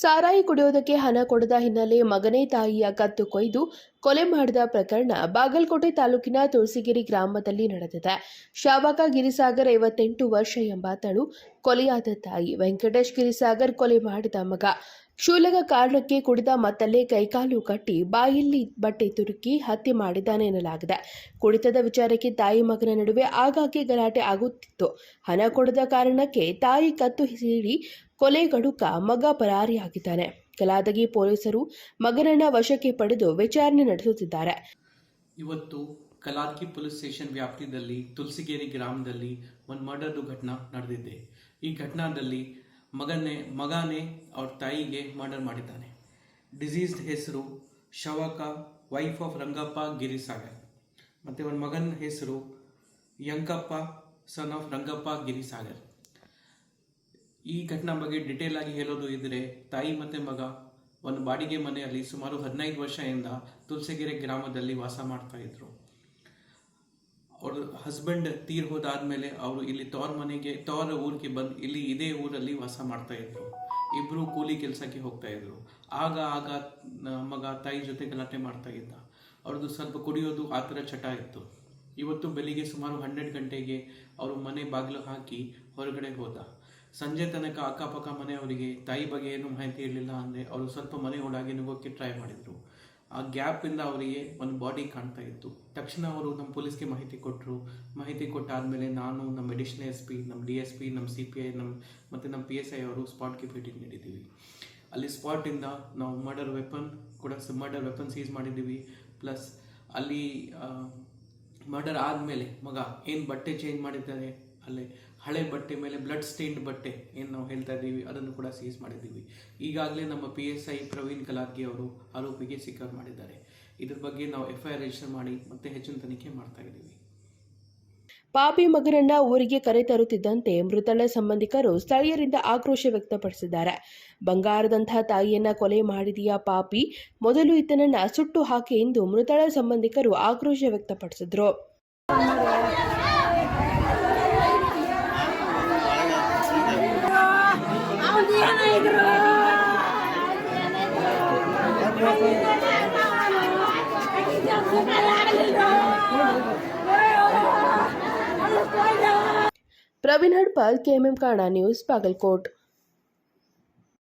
ಸಾರಾಯಿ ಕುಡಿಯೋದಕ್ಕೆ ಹಣ ಕೊಡದ ಹಿನ್ನೆಲೆ ಮಗನೇ ತಾಯಿಯ ಕತ್ತು ಕೊಯ್ದು ಕೊಲೆ ಮಾಡಿದ ಪ್ರಕರಣ ಬಾಗಲಕೋಟೆ ತಾಲೂಕಿನ ತುಳಸಿಗಿರಿ ಗ್ರಾಮದಲ್ಲಿ ನಡೆದಿದೆ. ಶಾವಕ ಗಿರಿಸಾಗರ್ ಐವತ್ತೆಂಟು ವರ್ಷ ಎಂಬಾತಳು ಕೊಲೆಯಾದ ತಾಯಿ. ವೆಂಕಟೇಶ್ ಗಿರಿಸಾಗರ್ ಕೊಲೆ ಮಾಡಿದ ಮಗ. ಕ್ಷೂಲಕ ಕಾರಣಕ್ಕೆ ಕುಡಿದ ಮತ್ತಲ್ಲೇ ಕೈಕಾಲು ಕಟ್ಟಿ ಬಾಯಲ್ಲಿ ಬಟ್ಟೆ ತುರುಕಿ ಹತ್ಯೆ ಮಾಡಿದ್ದಾನೆ ಎನ್ನಲಾಗಿದೆ. ಕುಡಿತದ ವಿಚಾರಕ್ಕೆ ತಾಯಿ ಮಗನ ನಡುವೆ ಆಗಾಗ್ಗೆ ಗಲಾಟೆ ಆಗುತ್ತಿತ್ತು. ಹಣ ಕೊಡದ ಕಾರಣಕ್ಕೆ ತಾಯಿ ಕತ್ತು ಸೀಳಿ ಕೊಲೆ ಗಡುಕ ಮಗ ಪರಾರಿಯಾಗಿದ್ದಾನೆ. ಕಲಾದಗಿ ಪೊಲೀಸರು ಮಗನನ್ನ ವಶಕ್ಕೆ ಪಡೆದು ವಿಚಾರಣೆ ನಡೆಸುತ್ತಿದ್ದಾರೆ. ಇವತ್ತು ಕಲಾದಗಿ ಪೊಲೀಸ್ ಸ್ಟೇಷನ್ ವ್ಯಾಪ್ತಿಯಲ್ಲಿ ತುಳಸಿಗೇರಿ ಗ್ರಾಮದಲ್ಲಿ ಒಂದು ಮರ್ಡರ್ ಘಟನಾ ನಡೆದಿದೆ. ಈ ಘಟನಾದಲ್ಲಿ ಮಗನೇ ಮಗನೇ ಅವ್ರ ತಾಯಿಗೆ ಮರ್ಡರ್ ಮಾಡಿದ್ದಾನೆ. ಡಿಸೀಸ್ಡ್ ಹೆಸರು ಶವಕ, ವೈಫ್ ಆಫ್ ರಂಗಪ್ಪ ಗಿರಿಸಾಗರ್. ಮತ್ತು ಅವನ ಮಗನ ಹೆಸರು ಯಂಕಪ್ಪ, ಸನ್ ಆಫ್ ರಂಗಪ್ಪ ಗಿರಿಸಾಗರ್. ಈ ಘಟನಾ ಬಗ್ಗೆ ಡಿಟೇಲ್ ಆಗಿ ಹೇಳೋದು ಇದ್ರೆ ತಾಯಿ ಮತ್ತೆ ಮಗ ಒಂದು ಬಾಡಿಗೆ ಮನೆಯಲ್ಲಿ ಸುಮಾರು ಹದಿನೈದು ವರ್ಷದಿಂದ ತುಳಸಿಗೆರೆ ಗ್ರಾಮದಲ್ಲಿ ವಾಸ ಮಾಡ್ತಾ ಇದ್ರು. ಅವ್ರ ಹಸ್ಬೆಂಡ್ ತೀರ್ ಹೋದಾದ್ಮೇಲೆ ಅವರು ಇಲ್ಲಿ ತೋರ್ ಮನೆಗೆ, ತವರ ಊರಿಗೆ ಬಂದು ಇಲ್ಲಿ ಇದೇ ಊರಲ್ಲಿ ವಾಸ ಮಾಡ್ತಾ ಇದ್ರು. ಇಬ್ರು ಕೂಲಿ ಕೆಲಸಕ್ಕೆ ಹೋಗ್ತಾ ಇದ್ರು. ಆಗ ಆಗ ಮಗ ತಾಯಿ ಜೊತೆ ಗಲಾಟೆ ಮಾಡ್ತಾ ಇದ್ದ. ಅವ್ರದ್ದು ಸ್ವಲ್ಪ ಕುಡಿಯೋದು ಆ ಥರ ಚಟ ಇತ್ತು. ಇವತ್ತು ಬೆಳಿಗ್ಗೆ ಸುಮಾರು ಹನ್ನೆರಡು ಗಂಟೆಗೆ ಅವರು ಮನೆ ಬಾಗಿಲು ಹಾಕಿ ಹೊರಗಡೆ ಹೋದ. ಸಂಜೆ ತನಕ ಅಕ್ಕಪಕ್ಕ ಮನೆಯವರಿಗೆ ತಾಯಿ ಬಗ್ಗೆ ಏನು ಮಾಹಿತಿ ಇರಲಿಲ್ಲ ಅಂದರೆ ಅವರು ಸ್ವಲ್ಪ ಮನೆ ಒಳಗೆ ನುಗ್ಗೋಕ್ಕೆ ಟ್ರೈ ಮಾಡಿದರು. ಆ ಗ್ಯಾಪಿಂದ ಅವರಿಗೆ ಒಂದು ಬಾಡಿ ಕಾಣ್ತಾ ಇತ್ತು. ತಕ್ಷಣ ಅವರು ನಮ್ಮ ಪೊಲೀಸ್ಗೆ ಮಾಹಿತಿ ಕೊಟ್ಟರು ಮಾಹಿತಿ ಕೊಟ್ಟಾದಮೇಲೆ ನಾನು ನಮ್ಮ ಅಡಿಷನಲ್ ಎಸ್ ಪಿ ನಮ್ಮ ಡಿ ಎಸ್ ಪಿ ನಮ್ಮ ಸಿ ಪಿ ಐ, ನಮ್ಮ ಮತ್ತು ನಮ್ಮ ಪಿ ಎಸ್ ಐ ಅವರು ಸ್ಪಾಟ್ಗೆ ಭೇಟಿ ನೀಡಿದ್ದೀವಿ. ಅಲ್ಲಿ ಸ್ಪಾಟಿಂದ ನಾವು ಮರ್ಡರ್ ವೆಪನ್ ಕೂಡ ಮರ್ಡರ್ ವೆಪನ್ ಸೀಸ್ ಮಾಡಿದ್ದೀವಿ. ಪ್ಲಸ್ ಅಲ್ಲಿ ಮರ್ಡರ್ ಆದಮೇಲೆ ಮಗ ಏನು ಬಟ್ಟೆ ಚೇಂಜ್ ಮಾಡಿದ್ದಾರೆ ಅಲ್ಲೇ ಹಳೆ ಬಟ್ಟೆ ಮೇಲೆ ಬ್ಲಡ್ ಸ್ಟೇನ್ಡ್ ಬಟ್ಟೆ ಏನು ನಾವು ಹೇಳ್ತಾ ಇದ್ದೀವಿ, ಅದನ್ನು ಕೂಡ ಸೀಸ್ ಮಾಡಿದ್ದೀವಿ. ಈಗಾಗಲೇ ನಮ್ಮ P S I Praveen Kalagi ಅವರು ಆರೋಪಿಗೆ ಸಿಕ್ಕರ್ ಮಾಡಿದ್ದಾರೆ. ಇದ್ರ ಬಗ್ಗೆ ನಾವು ಎಫ್ ಐ ಆರ್ ರಿಜಿಸ್ಟರ್ ಮಾಡಿ ಮತ್ತೆ ಹೆಚ್ಚಿನ ತನಿಖೆ ಮಾಡ್ತಾ ಇದ್ದೀವಿ. ಪಾಪಿ ಮಗನನ್ನ ಊರಿಗೆ ಕರೆತರುತ್ತಿದ್ದಂತೆ ಮೃತಳ ಸಂಬಂಧಿಕರು ಸ್ಥಳೀಯರಿಂದ ಆಕ್ರೋಶ ವ್ಯಕ್ತಪಡಿಸಿದ್ದಾರೆ. ಬಂಗಾರದಂತಹ ತಾಯಿಯನ್ನ ಕೊಲೆ ಮಾಡಿದೆಯಾ ಪಾಪಿ, ಮೊದಲು ಈತನನ್ನ ಸುಟ್ಟು ಹಾಕಿ ಎಂದು ಮೃತಳ ಸಂಬಂಧಿಕರು ಆಕ್ರೋಶ ವ್ಯಕ್ತಪಡಿಸಿದ್ರು. Praveen Hadapal K M M काणा news Bagalkot